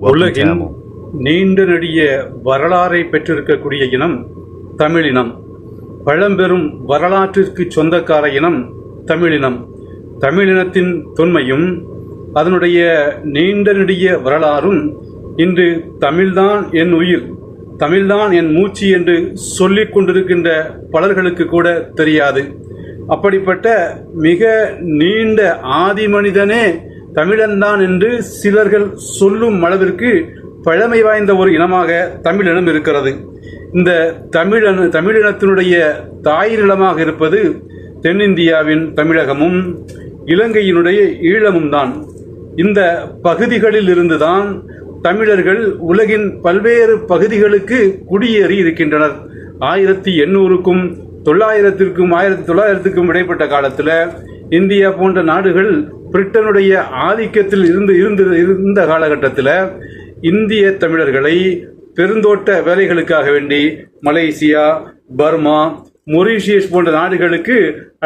உலகின். நீண்ட நெடிய வரலாறை பெற்றிருக்கக்கூடிய இனம் தமிழினம். பழம்பெரும் வரலாற்றிற்கு சொந்தக்கார இனம் தமிழினம். தமிழினத்தின் தொன்மையும் அதனுடைய நீண்ட நெடிய வரலாறும் இன்று தமிழ்தான் என் உயிர் தமிழ்தான் என் மூச்சு என்று சொல்லிக் கொண்டிருக்கின்ற பலர்களுக்கு கூட தெரியாது. அப்படிப்பட்ட மிக நீண்ட ஆதி மனிதனே தமிழன்தான் என்று சிலர்கள் சொல்லும் அளவிற்கு பழமை வாய்ந்த ஒரு இனமாக தமிழினம் இருக்கிறது. இந்த தமிழன் தமிழினத்தினுடைய தாய் நிலமாக இருப்பது தென்னிந்தியாவின் தமிழகமும் இலங்கையினுடைய ஈழமும் தான். இந்த பகுதிகளில் இருந்துதான் தமிழர்கள் உலகின் பல்வேறு பகுதிகளுக்கு குடியேறி இருக்கின்றனர். ஆயிரத்தி எண்ணூறுக்கும் தொள்ளாயிரத்திற்கும் ஆயிரத்தி தொள்ளாயிரத்துக்கும் இடைப்பட்ட காலத்தில் இந்தியா போன்ற நாடுகள் பிரிட்டனுடைய ஆதிக்கத்தில் இருந்து இருந்து இருந்த காலகட்டத்தில் இந்திய தமிழர்களை பெருந்தோட்ட வேலைகளுக்காக வேண்டி மலேசியா பர்மா மொரீஷியஸ் போன்ற நாடுகளுக்கு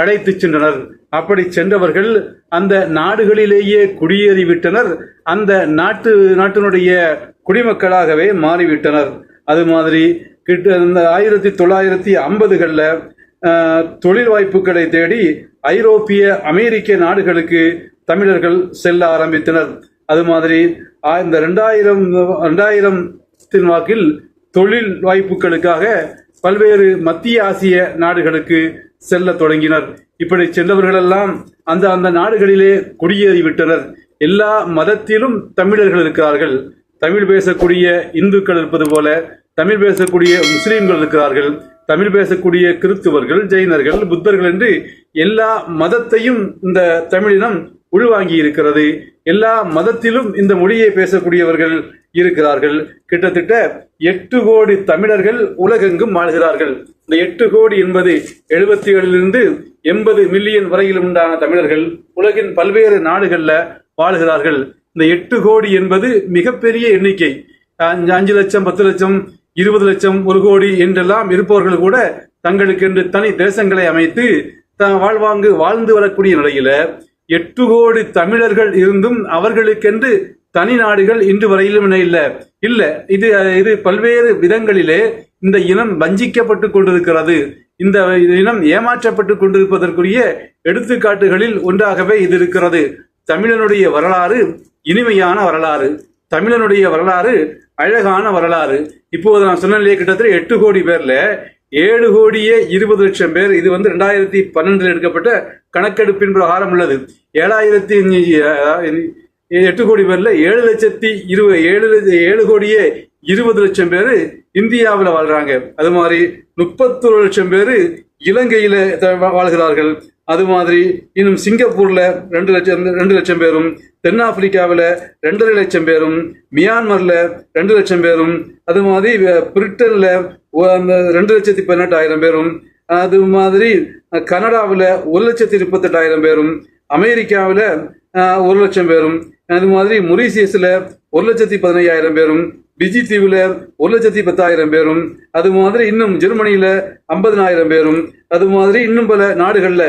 அழைத்து சென்றனர். அப்படி சென்றவர்கள் அந்த நாடுகளிலேயே குடியேறிவிட்டனர். அந்த நாட்டு நாட்டினுடைய குடிமக்களாகவே மாறிவிட்டனர். அது மாதிரி கிட்ட இந்த ஆயிரத்தி தொள்ளாயிரத்தி ஐம்பதுகளில் தொழில் வாய்ப்புகளை தேடி ஐரோப்பிய அமெரிக்க நாடுகளுக்கு தமிழர்கள் செல்ல ஆரம்பித்தனர். அது மாதிரி இந்த ரெண்டாயிரம் ரெண்டாயிரத்தின் வாக்கில் தொழில் வாய்ப்புகளுக்காக பல்வேறு மத்திய ஆசிய நாடுகளுக்கு செல்ல தொடங்கினர். இப்படி சென்றவர்களெல்லாம் அந்த அந்த நாடுகளிலே குடியேறிவிட்டனர். எல்லா மதத்திலும் தமிழர்கள் இருக்கிறார்கள். தமிழ் பேசக்கூடிய இந்துக்கள் இருப்பது போல தமிழ் பேசக்கூடிய முஸ்லீம்கள் இருக்கிறார்கள். தமிழ் பேசக்கூடிய கிறிஸ்துவர்கள் ஜெயினர்கள் புத்தர்கள் என்று எல்லா மதத்தையும் இந்த தமிழினம் உள்வாங்கி இருக்கிறது. எல்லா மதத்திலும் இந்த மொழியை பேசக்கூடியவர்கள் இருக்கிறார்கள். கிட்டத்தட்ட எட்டு கோடி தமிழர்கள் உலகெங்கும் வாழ்கிறார்கள். இந்த எட்டு கோடி என்பது எழுபத்தி ஏழிலிருந்து எண்பது மில்லியன் வரையில் உண்டான தமிழர்கள் உலகின் பல்வேறு நாடுகளில் வாழ்கிறார்கள். இந்த எட்டு கோடி என்பது மிகப்பெரிய எண்ணிக்கை. அஞ்சு அஞ்சு லட்சம் பத்து லட்சம் இருபது லட்சம் ஒரு கோடி என்றெல்லாம் இருப்பவர்கள் கூட தங்களுக்கென்று தனி தேசங்களை அமைத்து த- வாழ்வாங்கு வாழ்ந்து வரக்கூடிய நிலையில எட்டு கோடி தமிழர்கள் இருந்தும் அவர்களுக்கென்று தனி நாடுகள் இன்று வரையிலும் இல்லை. இல்லை இது இது பல்வேறு விதங்களிலே இந்த இனம் வஞ்சிக்கப்பட்டு கொண்டிருக்கிறது. இந்த இனம் ஏமாற்றப்பட்டு கொண்டிருப்பதற்குரிய எடுத்துக்காட்டுகளில் ஒன்றாகவே இது இருக்கிறது. தமிழனுடைய வரலாறு இனிமையான வரலாறு. தமிழனுடைய வரலாறு அழகான வரலாறு. இப்போது நான் சொன்னேன் கிட்டத்தட்ட எட்டு கோடி பேர்ல ஏழு கோடியே இருபது லட்சம் பேர் இது வந்து ரெண்டாயிரத்தி பன்னெண்டில் எடுக்கப்பட்ட கணக்கெடுப்பின் பிரகாரம் உள்ளது. ஏழாயிரத்தி எட்டு கோடி பேர்ல ஏழு லட்சத்தி இருபது ஏழு ஏழு கோடியே இருபது லட்சம் பேர் இந்தியாவில் வாழ்றாங்க. அது மாதிரி முப்பத்தொரு லட்சம் பேர் இலங்கையில் வாழ்கிறார்கள். அது மாதிரி இன்னும் சிங்கப்பூரில் ரெண்டு லட்சம் ரெண்டு லட்சம் பேரும் தென்னாப்பிரிக்காவில் ரெண்டரை லட்சம் பேரும் மியான்மரில் ரெண்டு லட்சம் பேரும் அது மாதிரி பிரிட்டனில் அந்த ரெண்டு லட்சத்தி பதினெட்டாயிரம் பேரும் அது மாதிரி கனடாவில் ஒரு லட்சத்தி முப்பத்தெட்டாயிரம் பேரும் அமெரிக்காவில் ஒரு லட்சம் பேரும் அது மாதிரி மொரீசியஸில் ஒரு லட்சத்தி பதினையாயிரம் பேரும் பிஜி தீவில் ஒரு லட்சத்தி பத்தாயிரம் பேரும் அது மாதிரி இன்னும் ஜெர்மனியில் ஐம்பதனாயிரம் பேரும் அது மாதிரி இன்னும் பல நாடுகளில்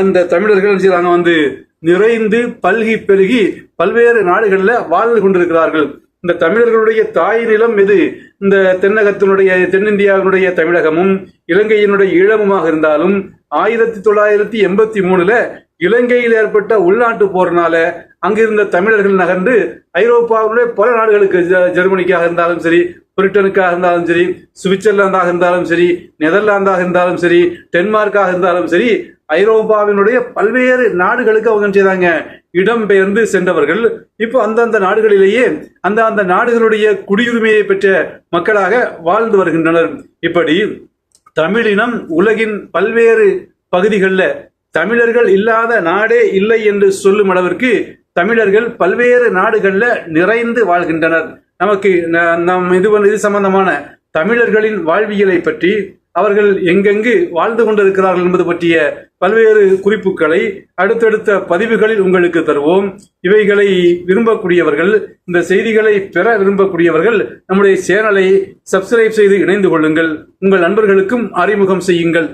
இந்த தமிழர்கள் என்ன வந்து நிறைந்து பல்கி பெருகி பல்வேறு நாடுகளில் வாழ்ந்து கொண்டிருக்கிறார்கள். இந்த தமிழர்களுடைய தாய் நிலம் எது? இந்த தென்னகத்தினுடைய தென்னிந்தியாவினுடைய தமிழகமும் இலங்கையினுடைய ஈழமுமாக இருந்தாலும் ஆயிரத்தி தொள்ளாயிரத்தி எண்பத்தி மூணுல இலங்கையில் ஏற்பட்ட உள்நாட்டு போர்னால அங்கிருந்த தமிழர்கள் நகர்ந்து ஐரோப்பாவுடைய பல நாடுகளுக்கு ஜெ- ஜெர்மனிக்காக இருந்தாலும் சரி பிரிட்டனுக்காக இருந்தாலும் சரி சுவிட்சர்லாந்தாக இருந்தாலும் சரி நெதர்லாந்தாக இருந்தாலும் சரி டென்மார்க்காக இருந்தாலும் சரி ஐரோப்பாவினுடைய பல்வேறு நாடுகளுக்கு அவங்க செய்தாங்க? இடம்பெயர்ந்து சென்றவர்கள். இப்போ அந்தந்த நாடுகளிலேயே அந்த அந்த நாடுகளுடைய குடியுரிமையை பெற்ற மக்களாக வாழ்ந்து வருகின்றனர். இப்படி தமிழினம் உலகின் பல்வேறு பகுதிகளில் தமிழர்கள் இல்லாத நாடே இல்லை என்று சொல்லும் அளவிற்கு தமிழர்கள் பல்வேறு நாடுகளில் நிறைந்து வாழ்கின்றனர். நமக்கு ந- நம் இது இது சம்பந்தமான தமிழர்களின் வாழ்வியலை பற்றி அவர்கள் எங்கெங்கு வாழ்ந்து கொண்டிருக்கிறார்கள் என்பது பற்றிய பல்வேறு குறிப்புகளை அடுத்தடுத்த பதிவுகளில் உங்களுக்கு தருவோம். இவைகளை விரும்பக்கூடியவர்கள் இந்த செய்திகளை பெற விரும்பக்கூடியவர்கள் நம்முடைய சேனலை சப்ஸ்கிரைப் செய்து இணைந்து கொள்ளுங்கள். உங்கள் நண்பர்களுக்கும் அறிமுகம் செய்யுங்கள்.